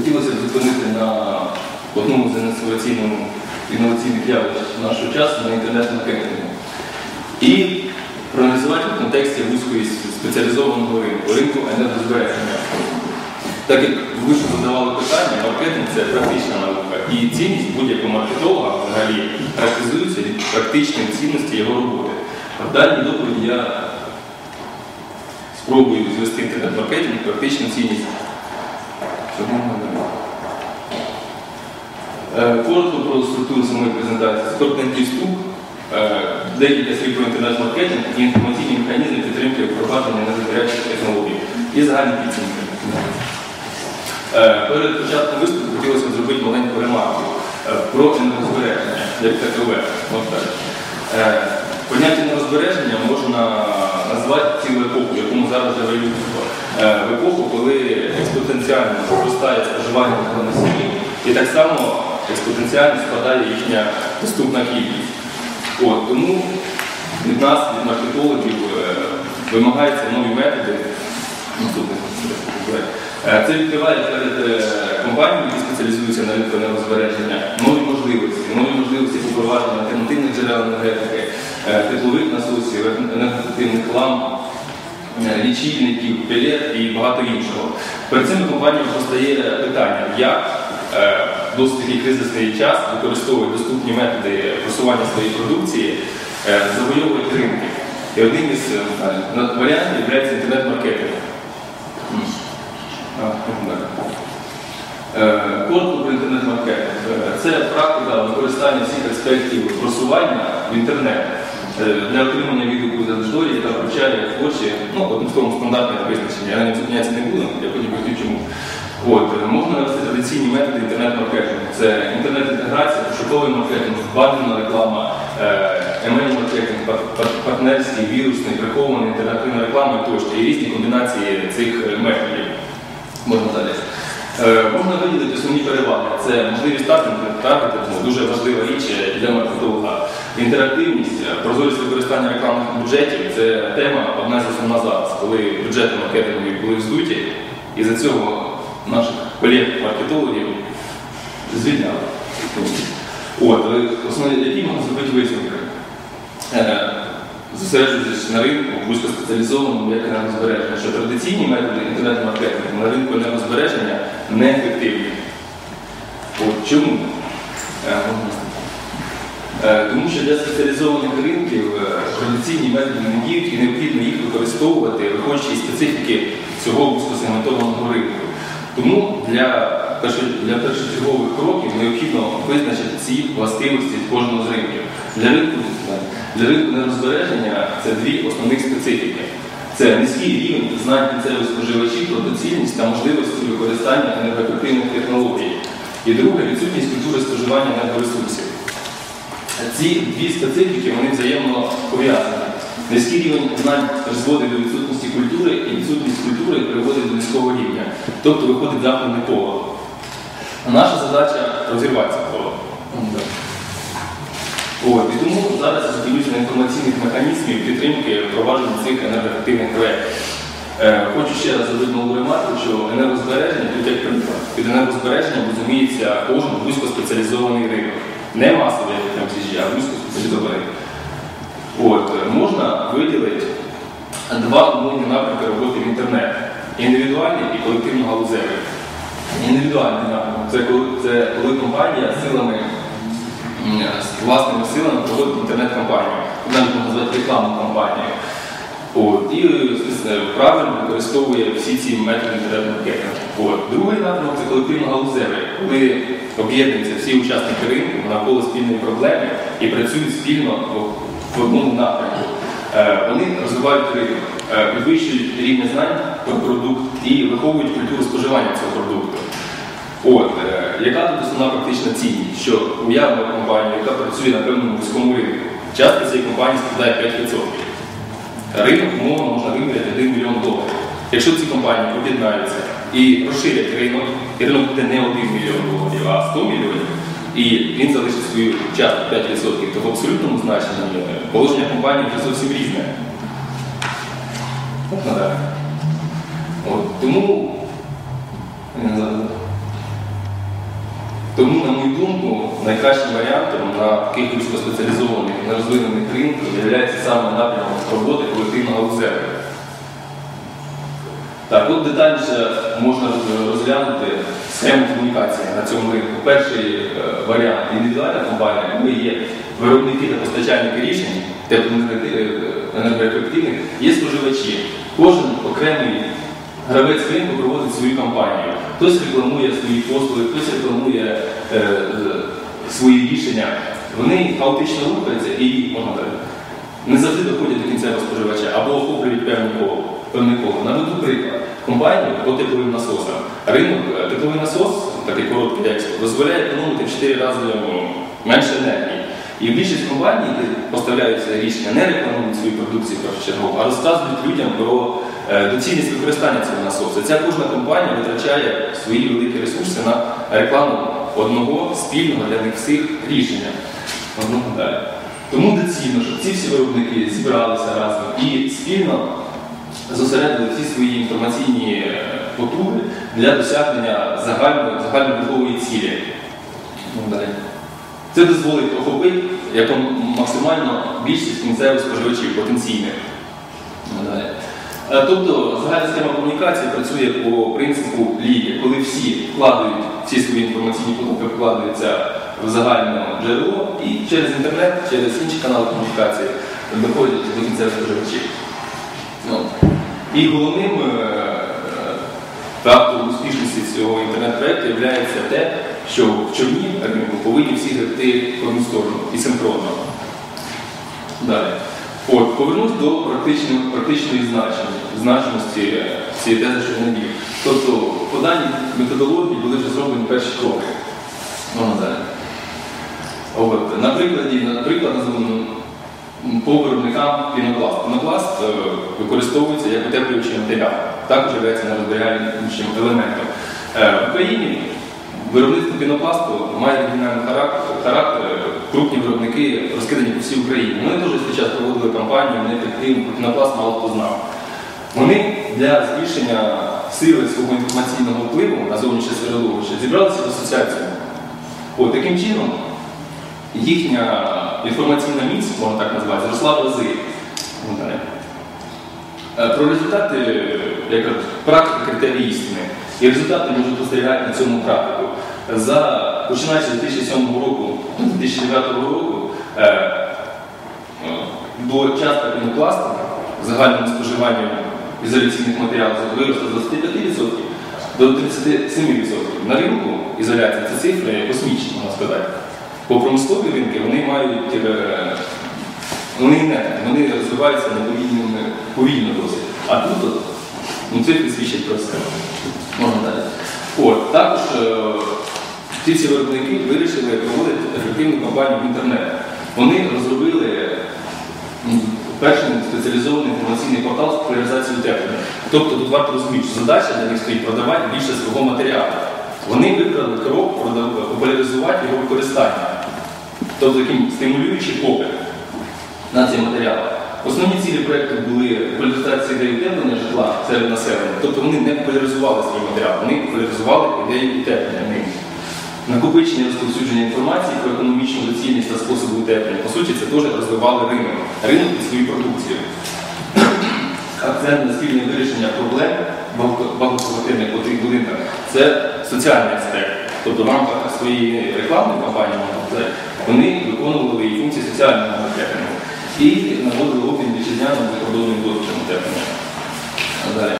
хотілося б зупинити на одному з інноваційному інноваційних явищ нашого часу на інтернет-маркетингу. І проаналізувати в контексті вузької спеціалізованого ринку, ринку енергозбереження. Так як ви задавали питання, маркетинг це практична наука. І цінність будь-якого маркетолога взагалі характеризується від практичної цінності його роботи. В даній доповіді я спробую звести інтернет-маркетинг практичну цінність. Е, Коротко про структуру самої презентації. Торкненький вступ, е, декілька слів про інтернет-маркетинг і інформаційні механізми підтримки впровадження енергозбережних технологій і загальні підсумки. Е, Перед початком виступу хотілося б зробити маленьку ремарку е, про енергозбереження, як такове. Е, Поняття енергозбереження можна назвати цілу епоху, якому зараз живе людство. Е, В епоху, коли експотенціально зростає споживання енергоносіїв, і так само експотенціально спадає їхня доступна кількість. От, тому від нас, від маркетологів, е, вимагаються нові методи. Е, Це відкриває перед е, компаніями, які спеціалізуються на ринку енергозбереження, нові можливості, нові можливості по впровадженню альтернативних джерел енергетики, теплових насосів, енергоефективних ламп, лічильників, пелет і багато іншого. Перед цими компаніями постає питання, як досить такий кризисний час використовують доступні методи просування своєї продукції, е, завойовують ринки. І одним із е, варіантів є інтернет-маркетинг. Так. Е, Коротко про інтернет-маркетинг. Це практика використання всіх аспектів просування в інтернет для отримання відгуку з аудиторії, яка включає творчі, ну, одним словом, стандартне визначення. Я ньому зупинятися не буду, я потім поясню чому. От, е, можна традиційні методи інтернет-маркетингу. Це інтернет-інтеграція, пошуковий маркетинг, банерна реклама, емейл-маркетинг, пар- пар- партнерський, вірусний, прихований, інтернетна реклама тощо. І різні комбінації цих е, методів. Можна далі. Е, Можна виділити основні переваги. Це можливість таргетингу, дуже важлива річ е, для маркетолога. Інтерактивність, е, прозорість використання рекламних бюджетів це тема одна з основна зараз, коли бюджети маркетингові були вздуті, і за цього наших колег-маркетологів звільняли. От, е, основні, які можна зробити висновки? Е, зосереджуючись на ринку вузькоспеціалізованому як енергозбереження, що традиційні методи інтернет-маркетингу на ринку енергозбереження неефективні. От чому? Тому що для спеціалізованих ринків традиційні методи не діють і необхідно їх використовувати, виходячи із специфіки цього вузькосегментованого ринку. Тому для, для першочергових кроків необхідно визначити ці властивості кожного з ринків. Для ринку, для ринку нерозбереження це дві основних специфіки. Це низький рівень знань кінцевих споживачів про доцільність та можливості використання енергоефективних технологій. І друге відсутність культури споживання енергоресурсів. Ці дві специфіки вони взаємно пов'язані. Низький рівень знань призводить до відсутності культури, і відсутність культури Тобто виходить замкнене коло. Наша задача розірвати це коло. От, і тому зараз я на інформаційних механізмів підтримки впровадження цих енергоефективних проєктів. Е, Хочу ще раз зробити нову ремарку, що енергозбереження, тут як приклад, під енергозбереженням розуміється кожен вузькоспеціалізований ринок. Не масовий як FMCG, а вузькоспеціалізований ринок. От, е, можна виділити два умовні напрямки роботи в інтернет. Індивідуальний і колективно-галузевий. Індивідуальний напрямок це це коли компанія силами власними силами проводить інтернет-кампанію. Можна назвати рекламну кампанію. От, і правильно використовує всі ці методи інтернет-маркетингу. Другий напрямок це колективно-галузевий, коли об'єднуються всі учасники ринку навколо спільної проблеми і працюють спільно в одному напрямку. Е, Вони розвивають ринок, е, підвищують рівень знань про продукт і виховують культуру споживання цього продукту. От, е, яка тут основна практична цінність? Що уявна компанія, яка працює на певному вузькому ринку, частка цієї компанії складає 5%. Ринок, умовно, можна виміряти 1 мільйон доларів. Якщо ці компанії об'єднаються і розширять ринок, і ринок буде не 1 мільйон доларів, а 100 мільйонів, і він залишить свою частку 5%, то в абсолютному значенні е, положення компанії вже зовсім різне. Можна далі. От, тому е, Тому, на мою думку, найкращим варіантом на таких вузькоспеціалізованих, нерозвинених ринках є саме напрямок роботи колективного узеру. Так, от детальніше можна розглянути схему комунікації на цьому ринку. Перший е, варіант індивідуальна компанія, ми є виробники та постачальники рішень теплоенергоефективних, є споживачі. Кожен окремий гравець ринку проводить свою кампанію. Хтось рекламує свої послуги, хтось рекламує е, свої рішення. Вони хаотично рухаються і можна так, не завжди доходять до кінцевого споживача або охоплюють певні коло. Коло. Наведу приклад. Компанію по тепловим насосам. Ринок е, тепловий насос, такий короткий експорт, дозволяє економити в 4 рази ну, менше енергії. І більшість компаній, які поставляють це рішення, не рекламують свою продукцію першочергово, а розказують людям про е, доцільність використання цього насосу. Ця кожна компанія витрачає свої великі ресурси на рекламу одного спільного для них всіх рішення. Одного далі. Тому доцільно, щоб ці всі виробники зібралися разом і спільно зосередили всі свої інформаційні е, потуги для досягнення загальнобудової цілі. Ну. Це дозволить охопити яком максимально більшість кінцевих споживачів потенційних. Ну. Е, Тобто загальна схема комунікації працює по принципу ліки, коли всі вкладають всі свої інформаційні потоки вкладаються в загальне джерело і через інтернет, через інші канали комунікації доходять до кінцевих споживачів. І головним е, е, фактором успішності цього інтернет-проєкту є те, що в човні повинні всі гребти в одну сторону і синхронно. Далі. От, повернусь до практичної, практичної значності е, цієї тези, що не вів. Тобто, по даній методології були вже зроблені перші кроки. Можна далі. От, на прикладі, наприклад, по виробникам пінопласт. Пінопласт е, використовується як утеплюючий матеріал, також є нерозберігаючим елементом. Е, в Україні виробництво пінопласту має регіональний характер, характер. Крупні виробники розкидані по всій Україні. Вони теж цей проводили кампанію, вони про пінопласт мало хто знав. Вони для збільшення сили свого інформаційного впливу на зовнішнє середовище зібралися в асоціацію. От, таким чином, їхня інформаційна міць, можна так назвати, зросла в рази. Е, Про результати, як кажуть, практики критерії істини. І результати можуть спостерігати на цьому графіку. За починаючи з 2007 року 2009 року е, е, до частка пінопласту в загальному споживанні ізоляційних матеріалів виросла з 25% до 37%. На ринку ізоляції це цифри космічні, можна сказати. По промислові ринки вони мають е, вони не вони розвиваються неповільно повільно досить. А тут ну, цифри свідчать про себе. Можна далі. От, також е, ці всі виробники вирішили проводити ефективну кампанію в інтернет. Вони розробили перший спеціалізований інформаційний портал з популяризації утеплення. Тобто тут варто розуміти, що задача для них стоїть продавати більше свого матеріалу. Вони вибрали крок популяризувати його використання, тобто таким стимулюючий попит на цей матеріал. Основні цілі проєкту були популяризація ідеї утеплення житла серед населення. Тобто вони не популяризували свій матеріал, вони популяризували ідею утеплення ним. Накопичення розповсюдження інформації про економічну доцільність та способи утеплення. По суті, це теж розвивали ринок. Ринок під свою продукцію. Акцент на спільне вирішення проблем багато- багатоквартирних будинках це соціальний аспект. Тобто в свої рекламні кампанії, вони виконували і функції соціального трекінгу і наводили обмін вітчизняним закордонним досвідом трекінгу.